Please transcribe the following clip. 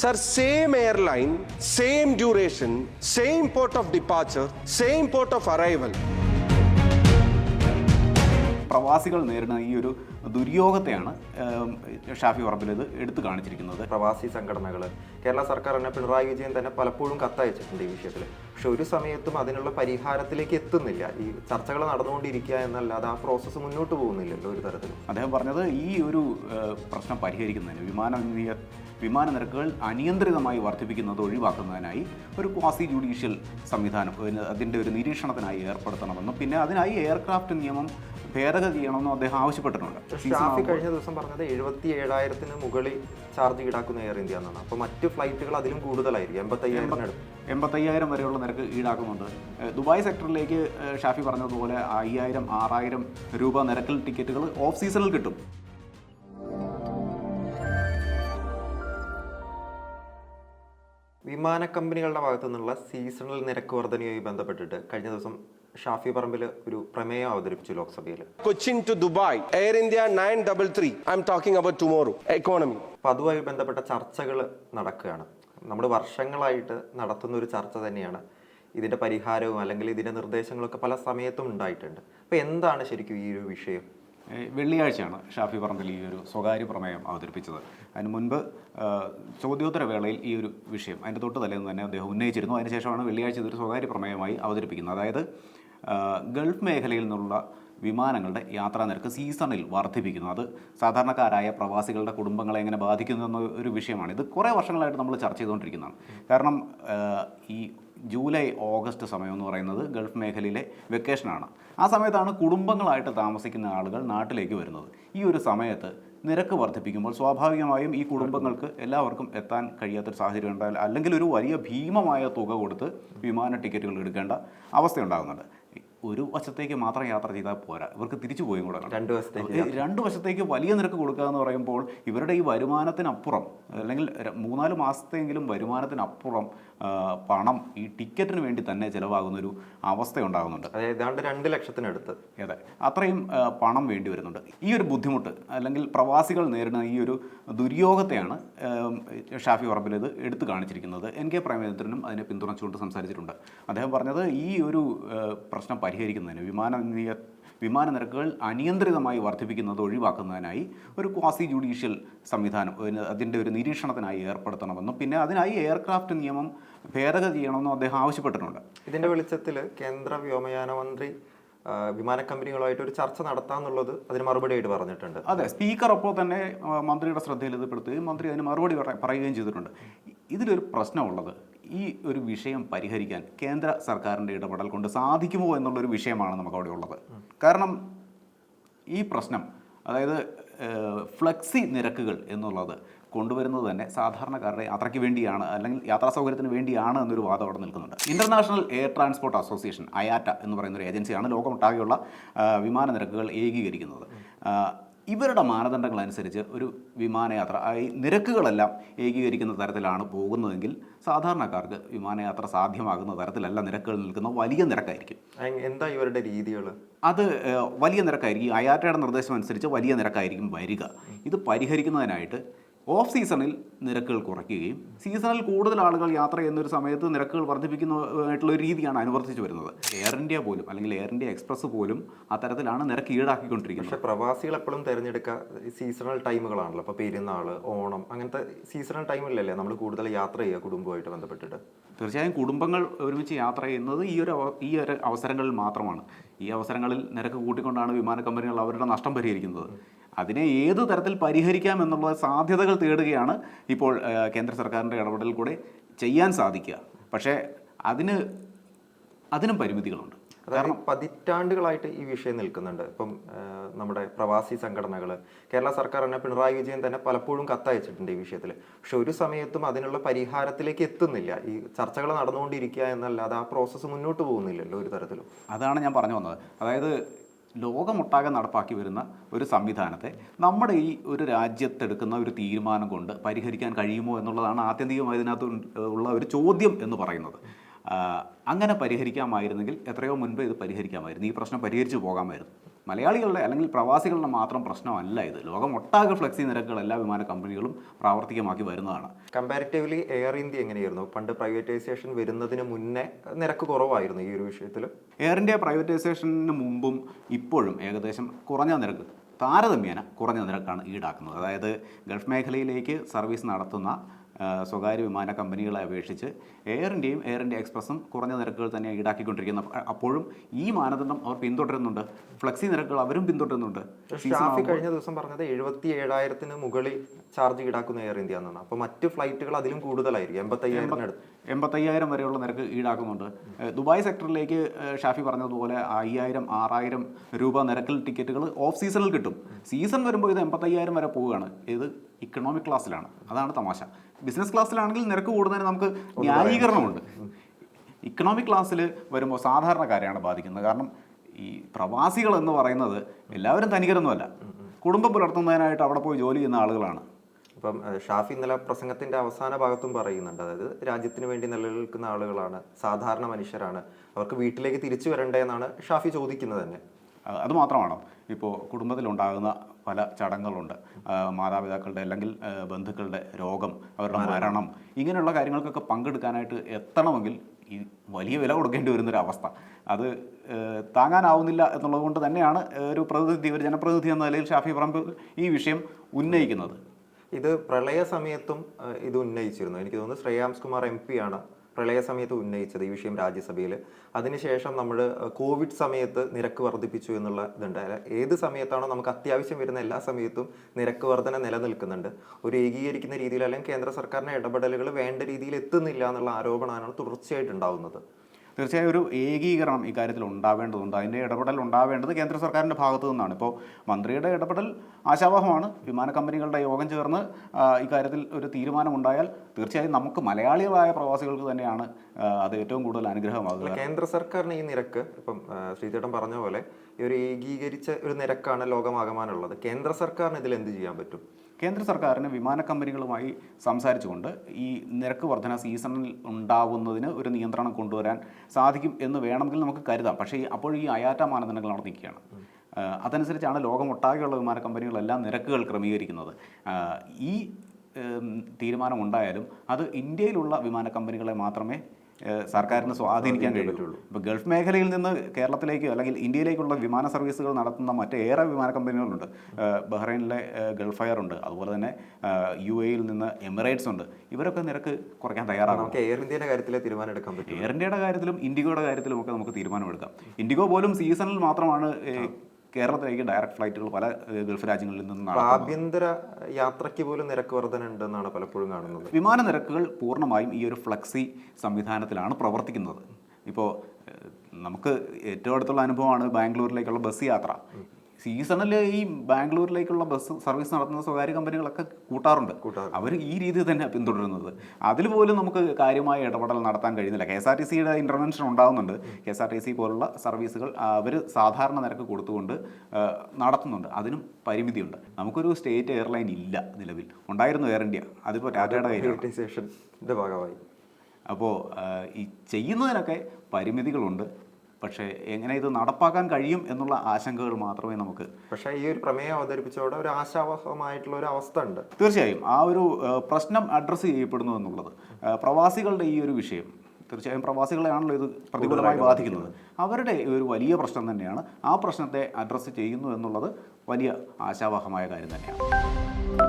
Sir, same airline same duration same port of departure, same port of arrival പ്രവാസികൾ നേരിടുന്ന ഈ ഒരു ദുര്യോഗത്തെയാണ് ഷാഫി ഇത് എടുത്തു കാണിച്ചിരിക്കുന്നത്. പ്രവാസി സംഘടനകൾ കേരള സർക്കാർ തന്നെ പിണറായി വിജയൻ തന്നെ പലപ്പോഴും കത്തയച്ചിട്ടുണ്ട് ഈ വിഷയത്തിൽ പക്ഷെ ഒരു സമയത്തും അതിനുള്ള പരിഹാരത്തിലേക്ക് എത്തുന്നില്ല. ഈ ചർച്ചകൾ നടന്നുകൊണ്ടിരിക്കുക എന്നല്ലാതെ ആ പ്രോസസ്സ് മുന്നോട്ട് പോകുന്നില്ലല്ലോ ഒരു തരത്തിൽ അദ്ദേഹം പറഞ്ഞത് ഈ ഒരു പ്രശ്നം പരിഹരിക്കുന്നതിന് വിമാന വിമാന നിരക്കുകൾ അനിയന്ത്രിതമായി വർദ്ധിപ്പിക്കുന്നത് ഒഴിവാക്കുന്നതിനായി ഒരു ക്വാസി ജുഡീഷ്യൽ സംവിധാനം അതിന്റെ ഒരു നിരീക്ഷണത്തിനായി ഏർപ്പെടുത്തണമെന്നും പിന്നെ അതിനായി എയർക്രാഫ്റ്റ് നിയമം ഭേദഗതി ചെയ്യണമെന്നും അദ്ദേഹം ആവശ്യപ്പെട്ടിട്ടുണ്ട്. ഷാഫി കഴിഞ്ഞ ദിവസം പറഞ്ഞത് എഴുപത്തി ഏഴായിരത്തിന് മുകളിൽ ചാർജ് ഈടാക്കുന്ന എയർ ഇന്ത്യ എന്നാണ്. അപ്പോൾ മറ്റ് ഫ്ലൈറ്റുകൾ അതിലും കൂടുതലായിരിക്കും. എൺപത്തയ്യായിരം എൺപത്തയ്യായിരം വരെയുള്ള നിരക്ക് ഈടാക്കുന്നുണ്ട്. ദുബായ് സെക്ടറിലേക്ക് ഷാഫി പറഞ്ഞതുപോലെ അയ്യായിരം ആറായിരം രൂപ നിരക്കിൽ ടിക്കറ്റുകൾ ഓഫ് സീസണിൽ കിട്ടും. വിമാന കമ്പനികളുടെ ഭാഗത്തു നിന്നുള്ള സീസണൽ നിരക്ക് വർധനയുമായി ബന്ധപ്പെട്ടിട്ട് കഴിഞ്ഞ ദിവസം ഷാഫി പറമ്പിൽ ഒരു പ്രമേയം അവതരിപ്പിച്ചു ലോക്സഭയിൽ Cochin to Dubai Air India nine double three. I am talking about tomorrow economy അപ്പോൾ അതുമായി ബന്ധപ്പെട്ട ചർച്ചകൾ നടക്കുകയാണ്. നമ്മൾ വർഷങ്ങളായിട്ട് നടത്തുന്ന ഒരു ചർച്ച തന്നെയാണ്. ഇതിന്റെ പരിഹാരവും അല്ലെങ്കിൽ ഇതിന്റെ നിർദ്ദേശങ്ങളൊക്കെ പല സമയത്തും ഉണ്ടായിട്ടുണ്ട്. അപ്പോൾ എന്താണ് ശരിക്കും ഈ ഒരു വിഷയം? വെള്ളിയാഴ്ചയാണ് ഷാഫി പറമ്പിൽ ഈ ഒരു സ്വകാര്യ പ്രമേയം അവതരിപ്പിച്ചത്. അതിന് മുൻപ് ചോദ്യോത്തരവേളയിൽ ചോദ്യോത്തര വേളയിൽ ഈ ഒരു വിഷയം അതിന്റെ തൊട്ട് തലേന്ന് തന്നെ അദ്ദേഹം ഉന്നയിച്ചിരുന്നു. അതിനുശേഷമാണ് വെള്ളിയാഴ്ച ഇതൊരു സ്വകാര്യ പ്രമേയമായി അവതരിപ്പിക്കുന്നത്. അതായത് ഗൾഫ് മേഖലയിൽ നിന്നുള്ള വിമാനങ്ങളുടെ യാത്രാ നിരക്ക് സീസണിൽ വർദ്ധിപ്പിക്കുന്നു. അത് സാധാരണക്കാരായ പ്രവാസികളുടെ കുടുംബങ്ങളെ എങ്ങനെ ബാധിക്കുന്നു എന്ന ഒരു വിഷയമാണ്. ഇത് കുറേ വർഷങ്ങളായിട്ട് നമ്മൾ ചർച്ച ചെയ്തുകൊണ്ടിരിക്കുന്നതാണ്. കാരണം ഈ ജൂലൈ ഓഗസ്റ്റ് സമയം എന്ന് പറയുന്നത് ഗൾഫ് മേഖലയിലെ വെക്കേഷനാണ്. ആ സമയത്താണ് കുടുംബങ്ങളായിട്ട് താമസിക്കുന്ന ആളുകൾ നാട്ടിലേക്ക് വരുന്നത്. ഈ ഒരു സമയത്ത് നിരക്ക് വർദ്ധിപ്പിക്കുമ്പോൾ സ്വാഭാവികമായും ഈ കുടുംബങ്ങൾക്ക് എല്ലാവർക്കും എത്താൻ കഴിയാത്തൊരു സാഹചര്യം ഉണ്ടായാൽ അല്ലെങ്കിൽ ഒരു വലിയ ഭീമമായ തുക കൊടുത്ത് വിമാന ടിക്കറ്റുകൾ എടുക്കേണ്ട അവസ്ഥയുണ്ടാകുന്നുണ്ട്. ഒരു വശത്തേക്ക് മാത്രം യാത്ര ചെയ്താൽ പോരാ. ഇവർക്ക് തിരിച്ചു പോയും കൂടെ രണ്ട് വശത്തേക്ക് രണ്ട് വശത്തേക്ക് വലിയ നിരക്ക് കൊടുക്കുക എന്ന് പറയുമ്പോൾ ഇവരുടെ ഈ വരുമാനത്തിനപ്പുറം അല്ലെങ്കിൽ മൂന്നാൽ മാസത്തെങ്കിലും വരുമാനത്തിനപ്പുറം പണം ഈ ടിക്കറ്റിന് വേണ്ടി തന്നെ ചിലവാകുന്നൊരു അവസ്ഥ ഉണ്ടാകുന്നുണ്ട് അതായത് ഏതാണ്ട് രണ്ട് ലക്ഷത്തിനടുത്ത്. അതെ അത്രയും പണം വേണ്ടി വരുന്നുണ്ട്. ഈ ഒരു ബുദ്ധിമുട്ട് അല്ലെങ്കിൽ പ്രവാസികൾ നേരിടുന്ന ഈ ഒരു ദുര്യോഗത്തെയാണ് ഷാഫി പറമ്പിൽ ഇത് എടുത്തു കാണിച്ചിരിക്കുന്നത്. എൻ കെ പ്രേമചന്ദ്രനും അതിനെ പിന്തുണച്ചുകൊണ്ട് സംസാരിച്ചിട്ടുണ്ട്. അദ്ദേഹം പറഞ്ഞത് ഈ ഒരു പ്രശ്നം പരിഹരിക്കുന്നതിന് വിമാന നിയ- വിമാന നിരക്കുകൾ അനിയന്ത്രിതമായി വർദ്ധിപ്പിക്കുന്നത് ഒഴിവാക്കുന്നതിനായി ഒരു ക്വാസി ജുഡീഷ്യൽ സംവിധാനം അതിന്റെ ഒരു നിരീക്ഷണത്തിനായി ഏർപ്പെടുത്തണമെന്നും പിന്നെ അതിനായി എയർക്രാഫ്റ്റ് നിയമം ഭേദഗതി ചെയ്യണമെന്നും അദ്ദേഹം ആവശ്യപ്പെട്ടിട്ടുണ്ട്. ഇതിന്റെ വെളിച്ചത്തിൽ കേന്ദ്ര വ്യോമയാന മന്ത്രി വിമാന കമ്പനികളുമായിട്ട് ഒരു ചർച്ച നടത്താന്നുള്ളത് അതിന് മറുപടിയായിട്ട് പറഞ്ഞിട്ടുണ്ട്. അതെ സ്പീക്കർ അപ്പോൾ തന്നെ മന്ത്രിയുടെ ശ്രദ്ധയിൽ ഇത് പെടുത്തുകയും മന്ത്രി അതിന് മറുപടി പറയുകയും ചെയ്തിട്ടുണ്ട്. ഇതിലൊരു പ്രശ്നമുള്ളത് ഈ ഒരു വിഷയം പരിഹരിക്കാൻ കേന്ദ്ര സർക്കാരിന്റെ ഇടപെടൽ കൊണ്ട് സാധിക്കുമോ എന്നുള്ളൊരു വിഷയമാണ് നമുക്ക് അവിടെ ഉള്ളത്. കാരണം ഈ പ്രശ്നം അതായത് ഫ്ലെക്സി നിരക്കുകൾ എന്നുള്ളത് കൊണ്ടുവരുന്നത് തന്നെ സാധാരണക്കാരുടെ യാത്രയ്ക്ക് വേണ്ടിയാണ് അല്ലെങ്കിൽ യാത്രാ സൗകര്യത്തിന് വേണ്ടിയാണ് എന്നൊരു വാദം അവിടെ നിൽക്കുന്നുണ്ട്. International air transport association IATA എന്ന് പറയുന്ന ഒരു ഏജൻസിയാണ് ലോകമൊട്ടാകെയുള്ള വിമാന നിരക്കുകൾ ഏകീകരിക്കുന്നത്. ഇവരുടെ മാനദണ്ഡങ്ങൾ അനുസരിച്ച് ഒരു വിമാനയാത്ര ഈ നിരക്കുകളെല്ലാം ഏകീകരിക്കുന്ന തരത്തിലാണ് പോകുന്നതെങ്കിൽ സാധാരണക്കാർക്ക് വിമാനയാത്ര സാധ്യമാകുന്ന തരത്തിലല്ല നിരക്കുകൾ നിൽക്കുന്ന വലിയ നിരക്കായിരിക്കും. എന്താ ഇവരുടെ രീതികൾ? അത് വലിയ നിരക്കായിരിക്കും. അയാറ്റയുടെ നിർദ്ദേശം അനുസരിച്ച് വലിയ നിരക്കായിരിക്കും വരിക. ഇത് പരിഹരിക്കുന്നതിനായിട്ട് ഓഫ് സീസണിൽ നിരക്കുകൾ കുറയ്ക്കുകയും സീസണിൽ കൂടുതൽ ആളുകൾ യാത്ര ചെയ്യുന്ന ഒരു സമയത്ത് നിരക്കുകൾ വർദ്ധിപ്പിക്കുന്നതായിട്ടുള്ള ഒരു രീതിയാണ് അനുവർത്തിച്ചു വരുന്നത്. എയർ ഇന്ത്യ പോലും അല്ലെങ്കിൽ എയർ ഇന്ത്യ എക്സ്പ്രസ് പോലും അത്തരത്തിലാണ് നിരക്ക് ഈടാക്കിക്കൊണ്ടിരിക്കുന്നത്. പക്ഷേ പ്രവാസികൾ എപ്പോഴും തിരഞ്ഞെടുക്കുക സീസണൽ ടൈമുകളാണല്ലോ അപ്പോൾ പെരുന്നാൾ ഓണം അങ്ങനത്തെ സീസണൽ ടൈമിലല്ലേ നമ്മൾ കൂടുതൽ യാത്ര ചെയ്യുക കുടുംബമായിട്ട് ബന്ധപ്പെട്ടിട്ട്? തീർച്ചയായും കുടുംബങ്ങൾ ഒരുമിച്ച് യാത്ര ചെയ്യുന്നത് ഈ ഒരു ഈ ഒരു അവസരങ്ങളിൽ മാത്രമാണ്. ഈ അവസരങ്ങളിൽ നിരക്ക് കൂട്ടിക്കൊണ്ടാണ് വിമാന കമ്പനികൾ അവരുടെ നഷ്ടം പരിഹരിക്കുന്നത്. അതിനെ ഏത് തരത്തിൽ പരിഹരിക്കാം എന്നുള്ള സാധ്യതകൾ തേടുകയാണ് ഇപ്പോൾ കേന്ദ്ര സർക്കാരിന്റെ ഇടപെടൽ കൂടെ ചെയ്യാൻ സാധിക്കുക. പക്ഷേ അതിന് അതിനും പരിമിതികളുണ്ട്. കാരണം പതിറ്റാണ്ടുകളായിട്ട് ഈ വിഷയം നിൽക്കുന്നുണ്ട്. ഇപ്പം നമ്മുടെ പ്രവാസി സംഘടനകൾ കേരള സർക്കാർ തന്നെ പിണറായി വിജയൻ തന്നെ പലപ്പോഴും കത്തയച്ചിട്ടുണ്ട് ഈ വിഷയത്തിൽ പക്ഷെ ഒരു സമയത്തും അതിനുള്ള പരിഹാരത്തിലേക്ക് എത്തുന്നില്ല. ഈ ചർച്ചകൾ നടന്നുകൊണ്ടിരിക്കുക എന്നല്ലാതെ ആ പ്രോസസ്സ് മുന്നോട്ട് പോകുന്നില്ലല്ലോ ഒരു തരത്തിലും. അതാണ് ഞാൻ പറഞ്ഞു വന്നത്. അതായത് ലോകമൊട്ടാകെ നടപ്പാക്കി വരുന്ന ഒരു സംവിധാനത്തെ നമ്മുടെ ഈ ഒരു രാജ്യത്തെടുക്കുന്ന ഒരു തീരുമാനം കൊണ്ട് പരിഹരിക്കാൻ കഴിയുമോ എന്നുള്ളതാണ് ആത്യന്തികമായി ഇതിനകത്ത് ഉള്ള ഒരു ചോദ്യം എന്ന് പറയുന്നത്. അങ്ങനെ പരിഹരിക്കാമായിരുന്നെങ്കിൽ എത്രയോ മുൻപ് ഇത് പരിഹരിക്കാമായിരുന്നു. ഈ പ്രശ്നം പരിഹരിച്ചു പോകാമായിരുന്നു. മലയാളികളുടെ അല്ലെങ്കിൽ പ്രവാസികളുടെ മാത്രം പ്രശ്നമല്ല ഇത്. ലോകം ഒട്ടാകെ ഫ്ലെക്സി നിരക്കുകൾ എല്ലാ വിമാന കമ്പനികളും പ്രാവർത്തികമാക്കി വരുന്നതാണ്. കമ്പാരിറ്റീവ്ലി എയർ ഇന്ത്യ എങ്ങനെയായിരുന്നു? പണ്ട് പ്രൈവറ്റൈസേഷൻ വരുന്നതിന് മുന്നേ നിരക്ക് കുറവായിരുന്നു ഈ ഒരു വിഷയത്തിൽ എയർ ഇന്ത്യ പ്രൈവറ്റൈസേഷന് മുമ്പും ഇപ്പോഴും ഏകദേശം കുറഞ്ഞ നിരക്ക് താരതമ്യേന കുറഞ്ഞ നിരക്കാണ് ഈടാക്കുന്നത്. അതായത് ഗൾഫ് മേഖലയിലേക്ക് സർവീസ് നടത്തുന്ന സ്വകാര്യ വിമാന കമ്പനികളെ അപേക്ഷിച്ച് എയർ ഇന്ത്യയും എയർ ഇന്ത്യ എക്സ്പ്രസും കുറഞ്ഞ നിരക്കുകൾ തന്നെ ഈടാക്കിക്കൊണ്ടിരിക്കുന്നത് അ- അപ്പോഴും ഈ മാനദണ്ഡം അവർ പിന്തുടരുന്നുണ്ട്. ഫ്ലെക്സി നിരക്കുകൾ അവരും പിന്തുടരുന്നുണ്ട്. ഷാഫി കഴിഞ്ഞ ദിവസം പറഞ്ഞത് എഴുപത്തി ഏഴായിരത്തിന് മുകളിൽ ചാർജ് ഈടാക്കുന്ന എയർ ഇന്ത്യ എന്നാണ്. അപ്പോൾ മറ്റ് ഫ്ലൈറ്റുകൾ അതിലും കൂടുതലായിരിക്കും. എൺപത്തയ്യായിരം എൺപത്തയ്യായിരം വരെയുള്ള നിരക്ക് ഈടാക്കുന്നുണ്ട്. ദുബായ് സെക്ടറിലേക്ക് ഷാഫി പറഞ്ഞതുപോലെ അയ്യായിരം ആറായിരം രൂപ നിരക്കിൽ ടിക്കറ്റുകൾ ഓഫ് സീസണിൽ കിട്ടും. സീസൺ വരുമ്പോൾ ഇത് എൺപത്തയ്യായിരം വരെ പോവുകയാണ്. ഇത് ഇക്കണോമിക് ക്ലാസ്സിലാണ് അതാണ് തമാശ. ബിസിനസ് ക്ലാസ്സിലാണെങ്കിൽ നിരക്ക് കൂടുന്നതിന് നമുക്ക് ന്യായീകരണമുണ്ട്. ഇക്കണോമിക് ക്ലാസ്സിൽ വരുമ്പോൾ സാധാരണക്കാരെയാണ് ബാധിക്കുന്നത്. കാരണം ഈ പ്രവാസികൾ എന്ന് പറയുന്നത് എല്ലാവരും തനികരൊന്നുമല്ല കുടുംബം പുലർത്തുന്നതിനായിട്ട് അവിടെ പോയി ജോലി ചെയ്യുന്ന ആളുകളാണ്. ഇപ്പം ഷാഫി ഇന്നലെ പ്രസംഗത്തിന്റെ അവസാന ഭാഗത്തും പറയുന്നുണ്ട്. അതായത് രാജ്യത്തിന് വേണ്ടി നിലനിൽക്കുന്ന ആളുകളാണ് സാധാരണ മനുഷ്യരാണ്. അവർക്ക് വീട്ടിലേക്ക് തിരിച്ചു വരണ്ടേ എന്നാണ് ഷാഫി ചോദിക്കുന്നത് തന്നെ. അത് മാത്രമാണോ? ഇപ്പോൾ കുടുംബത്തിലുണ്ടാകുന്ന പല ചടങ്ങുകളുണ്ട്. മാതാപിതാക്കളുടെ അല്ലെങ്കിൽ ബന്ധുക്കളുടെ രോഗം അവരുടെ മരണം. ഇങ്ങനെയുള്ള കാര്യങ്ങൾക്കൊക്കെ പങ്കെടുക്കാനായിട്ട് എത്തണമെങ്കിൽ ഈ വലിയ വില കൊടുക്കേണ്ടി വരുന്നൊരവസ്ഥ അത് താങ്ങാനാവുന്നില്ല എന്നുള്ളത് കൊണ്ട് തന്നെയാണ് ഒരു പ്രതിനിധി ഒരു ജനപ്രതിനിധി എന്ന നിലയിൽ ഷാഫി പറമ്പ് ഈ വിഷയം ഉന്നയിക്കുന്നത്. ഇത് പ്രളയ സമയത്തും ഇത് ഉന്നയിച്ചിരുന്നു. എനിക്ക് തോന്നുന്നു ശ്രേയാംസ് കുമാർ എം പി ആണ് പ്രളയ സമയത്ത് ഉന്നയിച്ചത് ഈ വിഷയം രാജ്യസഭയിൽ അതിനുശേഷം നമ്മൾ കോവിഡ് സമയത്ത് നിരക്ക് വർദ്ധിപ്പിച്ചു എന്നുള്ള ഇതുണ്ട്. ഏത് സമയത്താണോ നമുക്ക് അത്യാവശ്യം വരുന്ന എല്ലാ സമയത്തും നിരക്ക് വർധന നിലനിൽക്കുന്നുണ്ട്. ഒരു ഏകീകരിക്കുന്ന രീതിയിൽ അല്ലെങ്കിൽ കേന്ദ്ര സർക്കാരിന്റെ ഇടപെടലുകൾ വേണ്ട രീതിയിൽ എത്തുന്നില്ല എന്നുള്ള ആരോപണമാണ് തുടർച്ചയായിട്ട് ഉണ്ടാവുന്നത്. തീർച്ചയായും ഒരു ഏകീകരണം ഇക്കാര്യത്തിൽ ഉണ്ടാവേണ്ടതുണ്ട്. അതിന്റെ ഇടപെടൽ ഉണ്ടാവേണ്ടത് കേന്ദ്ര സർക്കാരിന്റെ ഭാഗത്തു നിന്നാണ്. ഇപ്പോൾ മന്ത്രിയുടെ ഇടപെടൽ ആശാവഹമാണ്. വിമാന കമ്പനികളുടെ യോഗം ചേർന്ന് ഇക്കാര്യത്തിൽ ഒരു തീരുമാനമുണ്ടായാൽ തീർച്ചയായും നമുക്ക് മലയാളികളായ പ്രവാസികൾക്ക് തന്നെയാണ് അത് ഏറ്റവും കൂടുതൽ അനുഗ്രഹമാകുക കേന്ദ്ര സർക്കാരിന് ഈ നിരക്ക് ഇപ്പം ശ്രീചേട്ടൻ പറഞ്ഞ പോലെ ഒരു ഏകീകരിച്ച ഒരു നിരക്കാണ് ലോകമാകമാനുള്ളത്. കേന്ദ്ര സർക്കാരിന് ഇതിൽ എന്ത് ചെയ്യാൻ പറ്റും? കേന്ദ്ര സർക്കാരിന് വിമാന കമ്പനികളുമായി സംസാരിച്ചുകൊണ്ട് ഈ നിരക്ക് വർധന സീസണിൽ ഉണ്ടാവുന്നതിന് ഒരു നിയന്ത്രണം കൊണ്ടുവരാൻ സാധിക്കും എന്ന് വേണമെങ്കിൽ നമുക്ക് കരുതാം. പക്ഷേ അപ്പോൾ ഈ അയാറ്റ മാനദണ്ഡങ്ങൾ ആ, അതനുസരിച്ചാണ് ലോകമൊട്ടാകെയുള്ള വിമാന കമ്പനികളെല്ലാം നിരക്കുകൾ ക്രമീകരിക്കുന്നത്. ഈ തീരുമാനം ഉണ്ടായാലും അത് ഇന്ത്യയിലുള്ള വിമാന കമ്പനികളെ മാത്രമേ സർക്കാരിന് സ്വാധീനിക്കാൻ കഴിയുള്ളൂ ഇപ്പോൾ ഗൾഫ് മേഖലയിൽ നിന്ന് കേരളത്തിലേക്ക് അല്ലെങ്കിൽ ഇന്ത്യയിലേക്കുള്ള വിമാന സർവീസുകൾ നടത്തുന്ന മറ്റേറെ വിമാന കമ്പനികളുണ്ട്. ബഹ്റൈനിലെ ഗൾഫ് എയർ ഉണ്ട് അതുപോലെ തന്നെ യു എയിൽ നിന്ന് എമിറേറ്റ്സ് ഉണ്ട്. ഇവരൊക്കെ നിരക്ക് കുറയ്ക്കാൻ തയ്യാറാണ് നമുക്ക് എയർ ഇന്ത്യയുടെ കാര്യത്തിലെ തീരുമാനം എടുക്കാൻ പറ്റും എയർ ഇന്ത്യയുടെ കാര്യത്തിലും ഇൻഡിഗോയുടെ കാര്യത്തിലും ഒക്കെ നമുക്ക് തീരുമാനമെടുക്കാം. ഇൻഡിഗോ പോലും സീസണിൽ മാത്രമാണ് കേരളത്തിലേക്ക് ഡയറക്റ്റ് ഫ്ലൈറ്റുകൾ പല ഗൾഫ് രാജ്യങ്ങളിൽ നിന്ന് ആഭ്യന്തര യാത്രയ്ക്ക് പോലും നിരക്ക് വർധന ഉണ്ടെന്നാണ് പലപ്പോഴും കാണുന്നത്. വിമാന നിരക്കുകൾ പൂർണമായും ഈ ഒരു ഫ്ലെക്സി സംവിധാനത്തിലാണ് പ്രവർത്തിക്കുന്നത്. ഇപ്പോൾ നമുക്ക് ഏറ്റവും അടുത്തുള്ള അനുഭവമാണ് ബാംഗ്ലൂരിലേക്കുള്ള ബസ് യാത്ര. സീസണിൽ ഈ ബാംഗ്ലൂരിലേക്കുള്ള ബസ് സർവീസ് നടത്തുന്ന സ്വകാര്യ കമ്പനികളൊക്കെ കൂട്ടാറുണ്ട്. അവർ ഈ രീതി തന്നെ പിന്തുടരുന്നത്. അതിൽ പോലും നമുക്ക് കാര്യമായ ഇടപെടൽ നടത്താൻ കഴിയുന്നില്ല. കെ എസ് ആർ ടി സിയുടെ ഇന്റർവെൻഷൻ ഉണ്ടാകുന്നുണ്ട് K S R T C പോലുള്ള സർവീസുകൾ അവർ സാധാരണ നിരക്ക് കൊടുത്തുകൊണ്ട് നടത്തുന്നുണ്ട്. അതിനും പരിമിതിയുണ്ട്. നമുക്കൊരു സ്റ്റേറ്റ് എയർലൈൻ ഇല്ല നിലവിൽ. ഉണ്ടായിരുന്നു എയർ ഇന്ത്യ അതിപ്പോൾ ടാറ്റയുടെ ഭാഗമായി. അപ്പോൾ ഈ ചെയ്യുന്നതിനൊക്കെ പരിമിതികളുണ്ട്. പക്ഷേ എങ്ങനെ ഇത് നടപ്പാക്കാൻ കഴിയും എന്നുള്ള ആശങ്കകൾ മാത്രമേ നമുക്ക് പക്ഷേ ഈ ഒരു പ്രമേയം അവതരിപ്പിച്ചതോടെ ഒരു ആശാവഹമായിട്ടുള്ള ഒരു അവസ്ഥ ഉണ്ട്. തീർച്ചയായും. ആ ഒരു പ്രശ്നം അഡ്രസ്സ് ചെയ്യപ്പെടുന്നു എന്നുള്ളത് പ്രവാസികളുടെ ഈ ഒരു വിഷയം തീർച്ചയായും പ്രവാസികളെയാണല്ലോ ഇത് പ്രതികൂലമായി ബാധിക്കുന്നത്. അവരുടെ ഒരു വലിയ പ്രശ്നം തന്നെയാണ് ആ പ്രശ്നത്തെ അഡ്രസ്സ് ചെയ്യുന്നു എന്നുള്ളത് വലിയ ആശാവഹമായ കാര്യം തന്നെയാണ്.